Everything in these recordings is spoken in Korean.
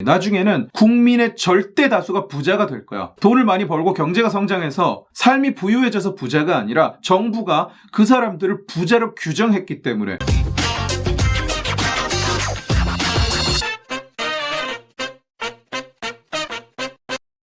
나중에는 국민의 절대 다수가 부자가 될 거야. 돈을 많이 벌고 경제가 성장해서 삶이 부유해져서 부자가 아니라 정부가 그 사람들을 부자로 규정했기 때문에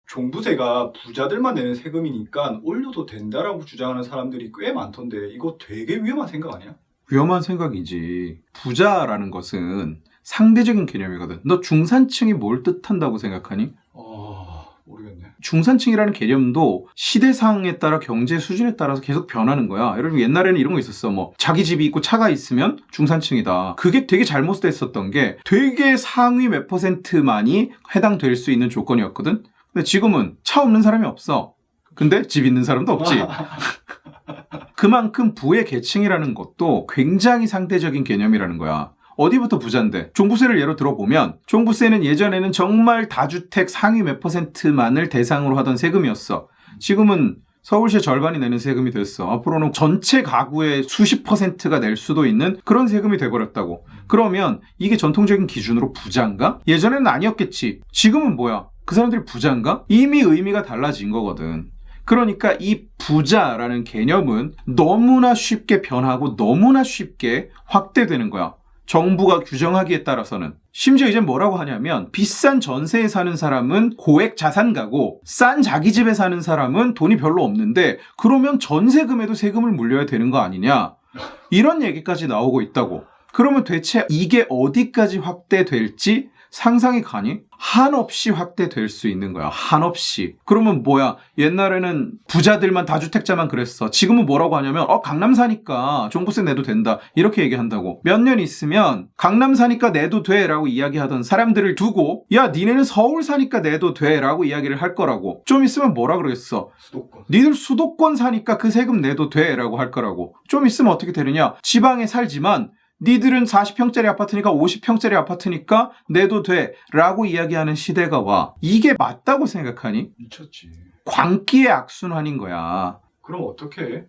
종부세가 부자들만 내는 세금이니까 올려도 된다라고 주장하는 사람들이 꽤 많던데 이거 되게 위험한 생각 아니야? 위험한 생각이지. 부자라는 것은 상대적인 개념이거든. 너 중산층이 뭘 뜻한다고 생각하니? 아 모르겠네. 중산층이라는 개념도 시대상에 따라 경제 수준에 따라서 계속 변하는 거야. 여러분 옛날에는 이런 거 있었어. 뭐 자기 집이 있고 차가 있으면 중산층이다. 그게 되게 잘못됐었던 게 되게 상위 몇 퍼센트만이 해당될 수 있는 조건이었거든. 근데 지금은 차 없는 사람이 없어. 근데 집 있는 사람도 없지. 그만큼 부의 계층이라는 것도 굉장히 상대적인 개념이라는 거야. 어디부터 부자인데? 종부세를 예로 들어보면 종부세는 예전에는 정말 다주택 상위 몇 퍼센트만을 대상으로 하던 세금이었어. 지금은 서울시 절반이 내는 세금이 됐어. 앞으로는 전체 가구의 수십 퍼센트가 낼 수도 있는 그런 세금이 돼버렸다고. 그러면 이게 전통적인 기준으로 부자인가? 예전에는 아니었겠지. 지금은 뭐야? 그 사람들이 부자인가? 이미 의미가 달라진 거거든. 그러니까 이 부자라는 개념은 너무나 쉽게 변하고 너무나 쉽게 확대되는 거야. 정부가 규정하기에 따라서는. 심지어 이제 뭐라고 하냐면 비싼 전세에 사는 사람은 고액 자산가고 싼 자기 집에 사는 사람은 돈이 별로 없는데 그러면 전세금에도 세금을 물려야 되는 거 아니냐. 이런 얘기까지 나오고 있다고. 그러면 대체 이게 어디까지 확대될지 상상이 가니? 한없이 확대될 수 있는 거야. 한없이. 그러면 뭐야? 옛날에는 부자들만 다주택자만 그랬어. 지금은 뭐라고 하냐면, 어, 강남 사니까 종부세 내도 된다. 이렇게 얘기한다고. 몇 년 있으면, 강남 사니까 내도 돼. 라고 이야기하던 사람들을 두고, 야, 니네는 서울 사니까 내도 돼. 라고 이야기를 할 거라고. 좀 있으면 뭐라 그러겠어? 수도권. 니들 수도권 사니까 그 세금 내도 돼. 라고 할 거라고. 좀 있으면 어떻게 되느냐? 지방에 살지만, 니들은 40평짜리 아파트니까 50평짜리 아파트니까 내도 돼. 라고 이야기하는 시대가 와. 이게 맞다고 생각하니? 미쳤지. 광기의 악순환인 거야. 그럼 어떻게 해?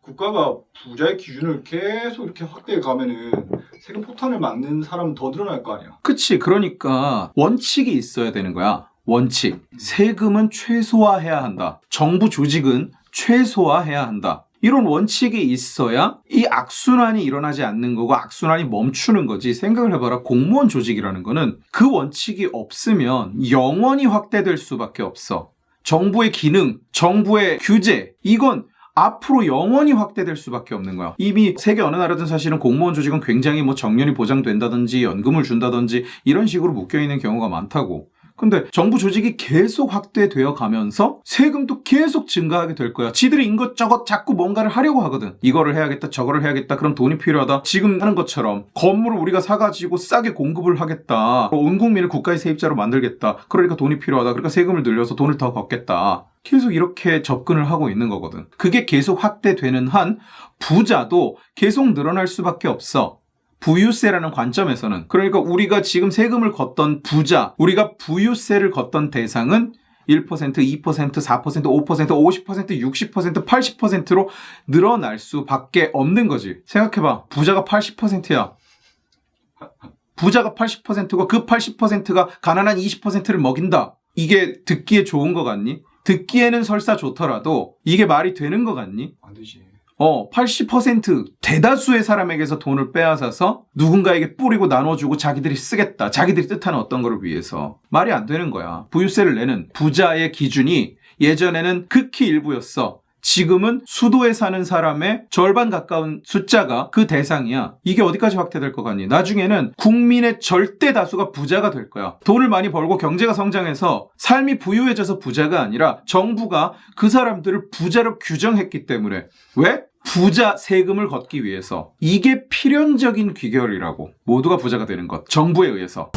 국가가 부자의 기준을 계속 이렇게 확대해 가면은 세금 폭탄을 맞는 사람은 더 늘어날 거 아니야. 그치. 그러니까 원칙이 있어야 되는 거야. 원칙. 세금은 최소화해야 한다. 정부 조직은 최소화해야 한다. 이런 원칙이 있어야 이 악순환이 일어나지 않는 거고 악순환이 멈추는 거지. 생각을 해봐라. 공무원 조직이라는 거는 그 원칙이 없으면 영원히 확대될 수밖에 없어. 정부의 기능, 정부의 규제, 이건 앞으로 영원히 확대될 수밖에 없는 거야. 이미 세계 어느 나라든 사실은 공무원 조직은 굉장히 뭐 정년이 보장된다든지 연금을 준다든지 이런 식으로 묶여 있는 경우가 많다고. 근데 정부 조직이 계속 확대되어 가면서 세금도 계속 증가하게 될 거야. 지들이 이것저것 자꾸 뭔가를 하려고 하거든. 이거를 해야겠다, 저거를 해야겠다, 그럼 돈이 필요하다. 지금 하는 것처럼 건물을 우리가 사가지고 싸게 공급을 하겠다. 온 국민을 국가의 세입자로 만들겠다. 그러니까 돈이 필요하다. 그러니까 세금을 늘려서 돈을 더 걷겠다. 계속 이렇게 접근을 하고 있는 거거든. 그게 계속 확대되는 한 부자도 계속 늘어날 수밖에 없어. 부유세라는 관점에서는 그러니까 우리가 지금 세금을 걷던 부자, 우리가 부유세를 걷던 대상은 1%, 2%, 4%, 5%, 50%, 60%, 80%로 늘어날 수밖에 없는 거지. 생각해봐. 부자가 80%야. 부자가 80%고 그 80%가 가난한 20%를 먹인다. 이게 듣기에 좋은 거 같니? 듣기에는 설사 좋더라도 이게 말이 되는 거 같니? 안 되지. 어, 80% 대다수의 사람에게서 돈을 빼앗아서 누군가에게 뿌리고 나눠주고 자기들이 쓰겠다. 자기들이 뜻하는 어떤 거를 위해서. 말이 안 되는 거야. 부유세를 내는 부자의 기준이 예전에는 극히 일부였어. 지금은 수도에 사는 사람의 절반 가까운 숫자가 그 대상이야. 이게 어디까지 확대될 것 같니? 나중에는 국민의 절대 다수가 부자가 될 거야. 돈을 많이 벌고 경제가 성장해서 삶이 부유해져서 부자가 아니라 정부가 그 사람들을 부자로 규정했기 때문에. 왜? 부자 세금을 걷기 위해서. 이게 필연적인 귀결이라고. 모두가 부자가 되는 것. 정부에 의해서.